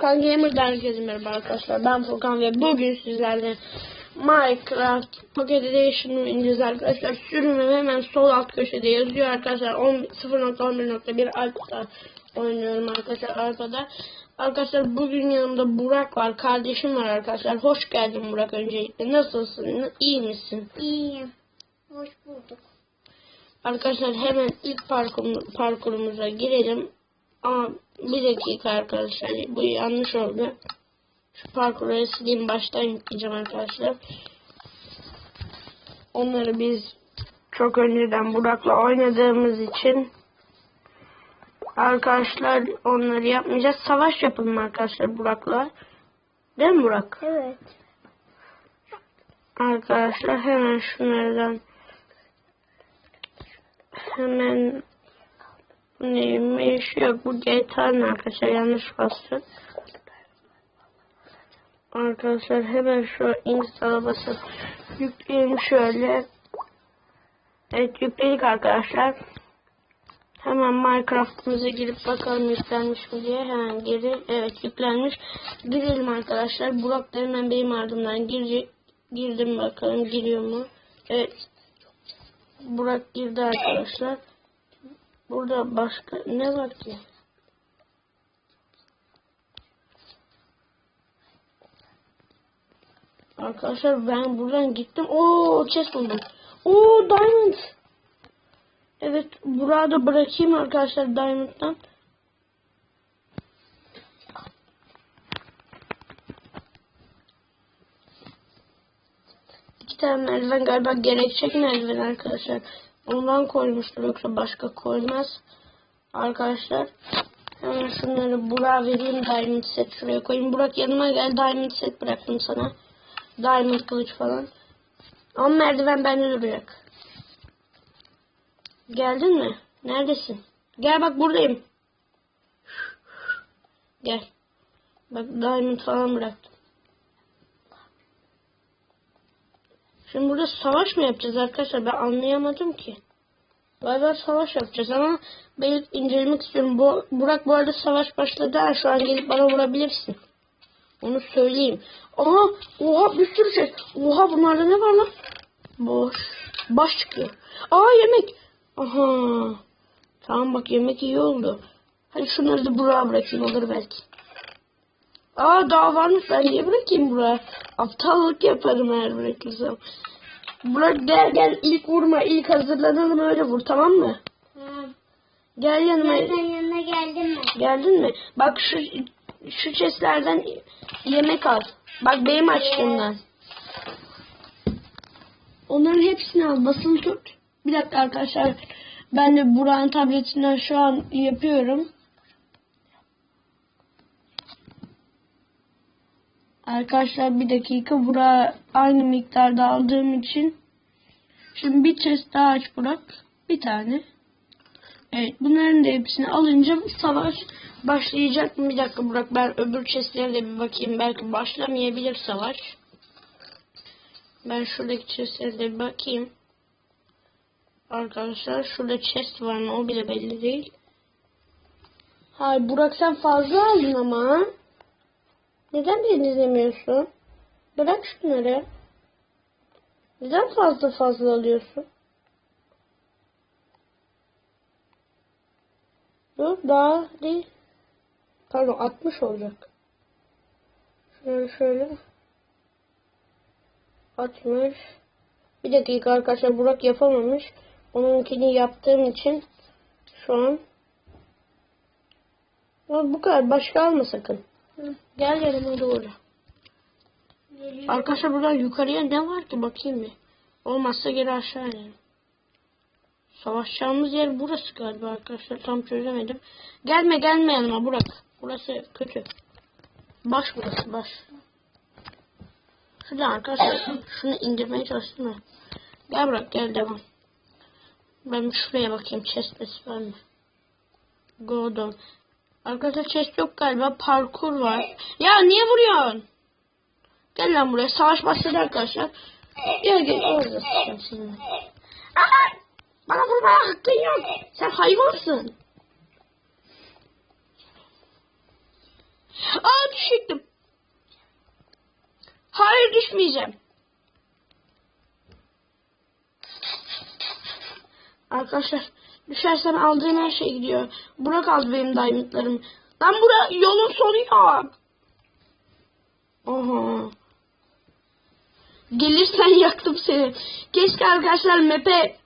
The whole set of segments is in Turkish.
Furkan Gamer'dan herkese merhaba arkadaşlar. Ben Furkan ve bugün sizlerle Minecraft Pocket Edition'ı ineceğiz arkadaşlar. Sürümüm hemen sol alt köşede yazıyor arkadaşlar. 10 0.11.1 altta oynuyorum arkadaşlar arkada. Arkadaşlar bugün yanımda Burak var. Kardeşim var arkadaşlar. Hoş geldin Burak öncelikle. Nasılsın? İyi misin? İyiyim. Hoş bulduk. Arkadaşlar hemen ilk parkur, parkurumuza girelim. Ama bir dakika arkadaşlar bu yanlış oldu. Şu parkuru sileyim baştan yükleyeceğim arkadaşlar. Onları biz çok önceden Burak'la oynadığımız için arkadaşlar onları yapmayacağız. Savaş yapalım arkadaşlar Burak'la. Değil mi Burak? Evet. Arkadaşlar hemen şunlardan hemen neymiş yok bu GTA'nın arkadaşlar yanlış bastım. Arkadaşlar hemen şu install'a basıp yükleyelim şöyle. Evet yükledik arkadaşlar. Hemen Minecraft'ımıza girip bakalım yüklenmiş mi diye. Hemen geri. Evet yüklenmiş. Girelim arkadaşlar. Burak da hemen benim ardımdan girecek. Girdim bakalım giriyor mu? Evet. Burak girdi arkadaşlar. Burada başka ne var ki? Arkadaşlar ben buradan gittim. Oo chest buldum. Oo diamond. Evet burada bırakayım arkadaşlar diamond'dan. İki tane merdiven galiba gerekecek merdiven arkadaşlar. Ondan koymuştur yoksa başka koymaz. Arkadaşlar hemen şunları Burak'a vereyim diamond set şuraya koyayım. Burak yanıma gel diamond set bıraktım sana. Diamond kılıç falan. Ama merdiven bende duracak. Geldin mi? Neredesin? Gel bak buradayım. Gel. Bak diamond falan bıraktım. Şimdi burada savaş mı yapacağız arkadaşlar? Ben anlayamadım ki. Galiba savaş yapacağız ama ben incelemek istiyorum. Bu, Burak bu arada savaş başladı. Şu an gelip bana vurabilirsin. Onu söyleyeyim. Aha! Oha bir sürü şey. Oha bunlarda ne var lan? Boş. Baş çıkıyor. Aa yemek. Aha. Tamam bak yemek iyi oldu. Hadi şunları da Burak'a bırakayım olur belki. Aa daha varmış ben niye bırakayım buraya? Aptallık yaparım eğer bırakırsam. Burak gel gel ilk vurma ilk hazırlanalım öyle vur tamam mı? Tamam. Gel yanıma. Ben senin yanına geldim mi? Geldin mi? Bak şu şu chestlerden yemek al. Bak benim açtığımdan. Onların hepsini al basılı tut. Bir dakika arkadaşlar. Ben de Burak'ın tabletinden şu an yapıyorum. Arkadaşlar bir dakika Burak'a aynı miktarda aldığım için. Şimdi bir chest daha aç Burak. Bir tane. Evet bunların da hepsini alınca savaş başlayacak mı? Bir dakika Burak ben öbür chestlere de bir bakayım. Belki başlamayabilir savaş. Ben şuradaki chestlere de bir bakayım. Arkadaşlar şurada chest var mı o bile belli değil. Hayır Burak sen fazla aldın ama. Neden beni dinlemiyorsun? Bırak şunları. Neden fazla fazla alıyorsun? Dur daha değil. Pardon 60 olacak. Şöyle şöyle. 60. Bir dakika arkadaşlar Burak yapamamış. Onunkini yaptığım için şu an Ama bu kadar başka alma sakın. Hı. Gel yanıma doğru. Geliyorum. Arkadaşlar buradan yukarıya ne var ki bakayım bir. Olmazsa geri aşağı inelim. Savaşacağımız yer burası galiba arkadaşlar. Tam çözemedim. Gelme gelme yanıma Burak. Burası kötü. Baş burası baş. Şuradan arkadaşlar şunu indirmeye çalıştım ya. Gel Burak gel devam. Ben şuraya bakayım. Chest var mı? Go down. Arkadaşlar chest yok galiba. Parkur var. Ya niye vuruyorsun? Gel lan buraya. Savaş başladı arkadaşlar. Gel gel. Orada sıçacağım seni. Bana vurmaya hakkın yok. Sen hayvansın. Aa düşecektim. Hayır düşmeyeceğim. Arkadaşlar düşersen aldığın her şey gidiyor. Burak aldı benim diamondlarım. Lan bura yolun sonu yok. Oha. Gelirsen yaktım seni. Keşke arkadaşlar map'e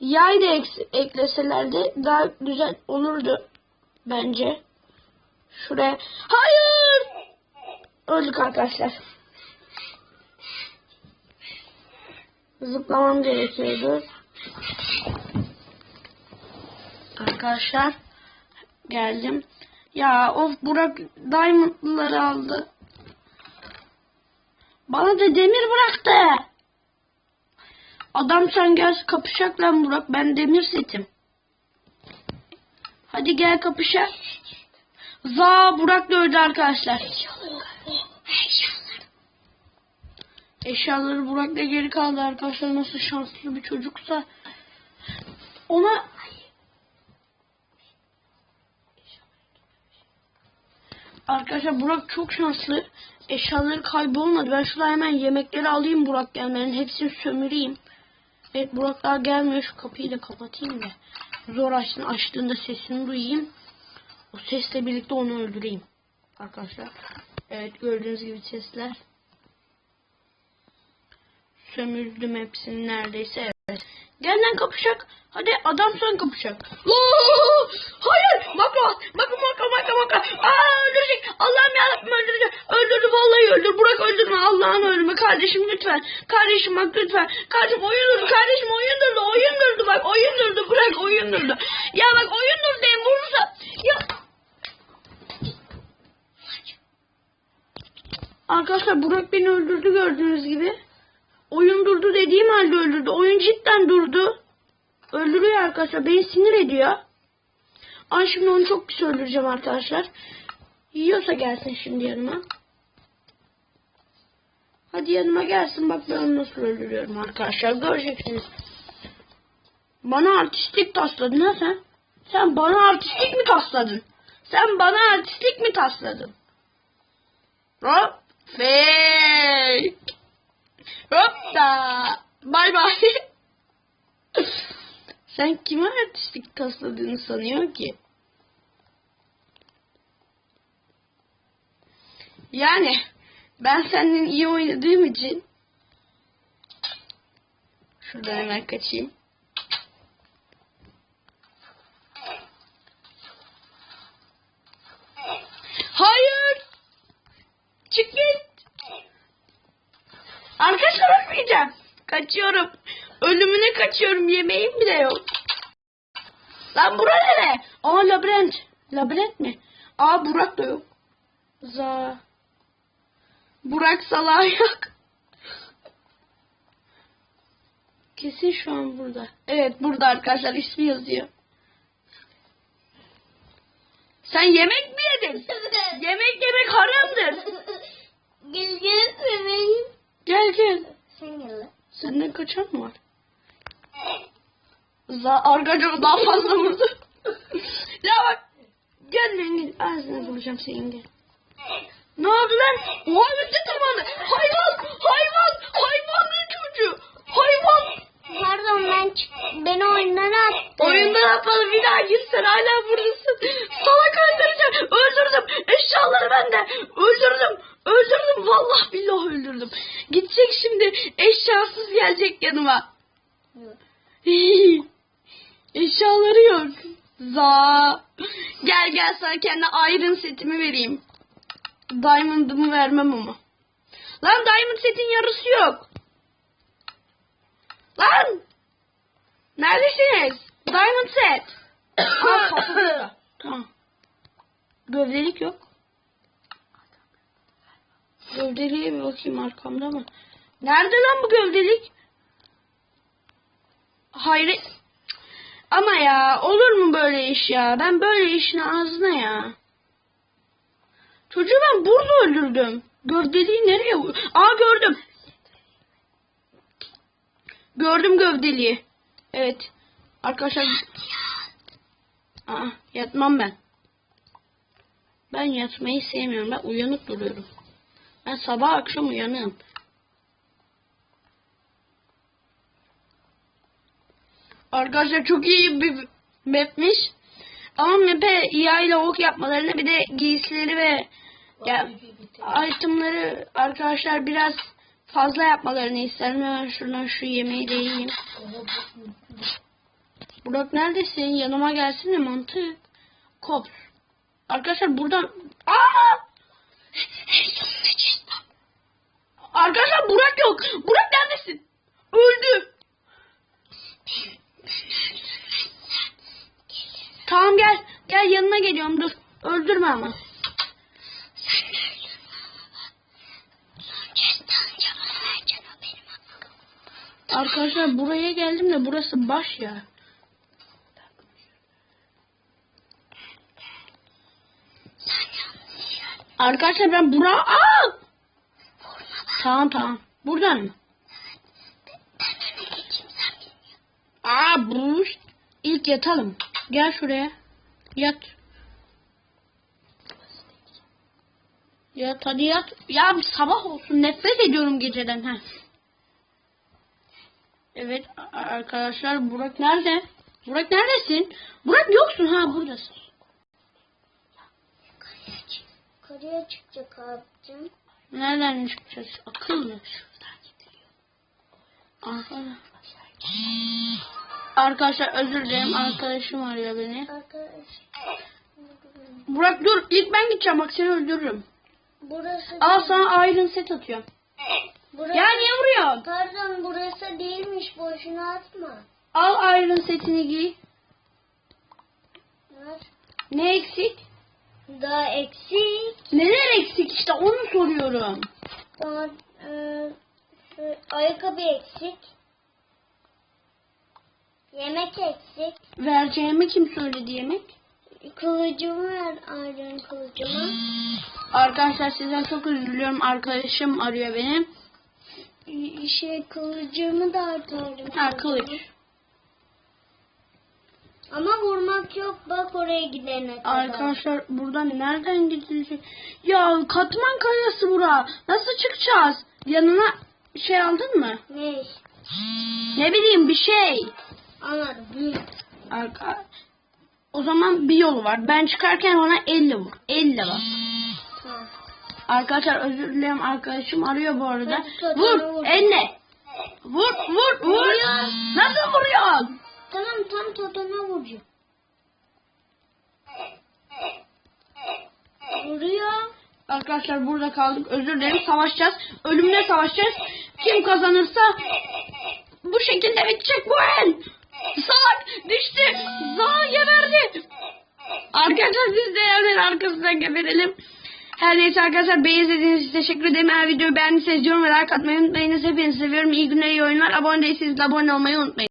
yay da ekleselerdi daha güzel olurdu bence. Şuraya. Hayır! Öldük arkadaşlar. Zıplamam gerekiyordu. Arkadaşlar geldim. Ya of Burak diamondları aldı. Bana da demir bıraktı. Adam sen gel kapışak lan Burak. Ben demir setim. Hadi gel kapışak. Za Burak da öldü arkadaşlar. Eşyaları Burak'la geri kaldı arkadaşlar. Nasıl şanslı bir çocuksa. Ona Arkadaşlar Burak çok şanslı. Eşyaları kaybolmadı. Ben şuraya hemen yemekleri alayım Burak gelmeden. Hepsini sömüreyim. Evet Burak daha gelmiyor. Şu kapıyı da kapatayım da. Zor açsın. Açtığında sesini duyayım. O sesle birlikte onu öldüreyim. Arkadaşlar. Evet gördüğünüz gibi sesler. Sömürdüm hepsini neredeyse. Evet. Gel kapışak. Hadi adam sen kapışak. Oo! Kardeşim lütfen. Kardeşim bak lütfen. Kardeşim oyun durdu. Kardeşim oyun durdu. Oyun durdu bak. Oyun durdu. Bırak oyun durdu. Ya bak oyun durdu. Diyeyim vurursa. Ya. Arkadaşlar Burak beni öldürdü gördüğünüz gibi. Oyun durdu dediğim halde öldürdü. Oyun cidden durdu. Öldürüyor arkadaşlar. Beni sinir ediyor. Ay şimdi onu çok pis öldüreceğim arkadaşlar. Yiyorsa gelsin şimdi yanıma. Hadi yanıma gelsin. Bak ben onu nasıl öldürüyorum arkadaşlar. Göreceksiniz. Bana artistlik tasladın ha sen? Sen bana artistlik mi tasladın? Sen bana artistlik mi tasladın? Hop. Fake. Hop da. Bay bay. Sen kime artistlik tasladığını sanıyor ki? Yani ben senden iyi oynadığım için şuradan hemen kaçayım. Hayır. Çık git. Arkadaşlar ölmeyeceğim. Kaçıyorum. Ölümüne kaçıyorum. Yemeğim bile yok. Lan bura nere? Aa labirent. Labirent mi? Aa Burak da yok. Za. Burak salağı yok. Kesin şu an burada. Evet burada arkadaşlar ismi yazıyor. Sen yemek mi yedin? Yemek yemek haramdır. Gel gel bebeğim. Gel gel. Sen gel. Senden kaçan mı var? Za arkadaşlar daha fazla vurdu. ya bak. Gel lan gel. Ağzına vuracağım senin gel. Ne oldu lan? Oha bitti tırmandı. Hayvan! Hayvan! Hayvanın çocuğu! Hayvan! Pardon ben çık beni oyundan attı. Oyundan atmadı bir daha gitsen hala buradasın. Salak öldüreceğim. Öldürdüm. Eşyaları bende. Öldürdüm. Öldürdüm. Vallahi billahi öldürdüm. Gidecek şimdi. Eşyasız gelecek yanıma. Eşyaları yok. Za. Gel gel sana kendi iron setimi vereyim. Diamond'ımı vermem ama. Lan diamond setin yarısı yok. Lan. Neredesiniz? Diamond set. Aa, kapıda. tamam. Gövdelik yok. Gövdeliğe bir bakayım arkamda mı? Nerede lan bu gövdelik? Hayret. Ama ya olur mu böyle iş ya? Ben böyle işin ağzına ya. Çocuğu ben burada öldürdüm. Gövdeliği nereye? Aa gördüm. Gördüm gövdeliği. Evet. Arkadaşlar. Aa, yatmam ben. Ben yatmayı sevmiyorum. Ben uyanık duruyorum. Ben sabah akşam uyanığım. Arkadaşlar çok iyi bir mapmiş. Ama map'e IA ile ok yapmalarını bir de giysileri ve ya, itemları arkadaşlar biraz fazla yapmalarını isterim. Hemen şuradan şu yemeği de yiyeyim. Burak neredesin? Yanıma gelsene mantık. Kop. Arkadaşlar buradan... Aa! Arkadaşlar Burak yok. Burak neredesin? Öldü. Tamam gel. Gel yanına geliyorum dur. Öldürme ama. Arkadaşlar buraya geldim de burası baş ya. Arkadaşlar ben bura... Aa! Tamam tamam. Buradan mı? Aa bu ilk yatalım. Gel şuraya. Yat. Yat hadi yat. Ya bir sabah olsun. Nefret ediyorum geceden. ha. Evet arkadaşlar Burak nerede? Burak neredesin? Burak yoksun ha buradasın. Yukarıya çıkacak abicim. Nereden çıkacağız? Akıllı. Arkadaşlar. Arkadaşlar özür dilerim. Arkadaşım arıyor beni. Burak dur. İlk ben gideceğim. Bak seni öldürürüm. Burası Al sana Iron set atıyorum. burası, Ya niye vuruyorsun? Pardon burası değilmiş boşuna atma. Al Iron setini giy. Var. Ne eksik? Daha eksik. Neler eksik işte onu soruyorum. Daha e, şu ayakkabı eksik. Yemek eksik. Vereceğimi kim söyledi yemek? Kılıcımı ver ayrın kılıcımı. Arkadaşlar sizden çok özür diliyorum. Arkadaşım arıyor beni. Şey kılıcımı da atarım. Ha kılıç. Ama vurmak yok bak oraya gidene kadar. Arkadaşlar buradan nereden gidilecek? Ya katman kayası bura. Nasıl çıkacağız? Yanına şey aldın mı? Ne? Ne bileyim bir şey. Anladım. Arka... O zaman bir yolu var. Ben çıkarken ona 50 vur. 50 var. Tamam. Arkadaşlar özür dilerim arkadaşım arıyor bu arada. Hadi Vur vur. 50. Vur vur vur. Vuruyor. Nasıl vuruyorsun? Tamam tam tadına vuracağım. Vuruyor. Arkadaşlar burada kaldık. Özür dilerim. Savaşacağız. Ölümle savaşacağız. Kim kazanırsa bu şekilde bitecek bu el. Salak düştü. Zaha geberdi. Arkadaşlar biz de yerden arkasından geberelim. Her neyse arkadaşlar beni izlediğiniz için teşekkür ederim. Eğer videoyu beğendiyseniz yorum ve like atmayı unutmayınız. Hepinizi seviyorum. İyi günler, iyi oyunlar. Abone değilseniz de abone olmayı unutmayın.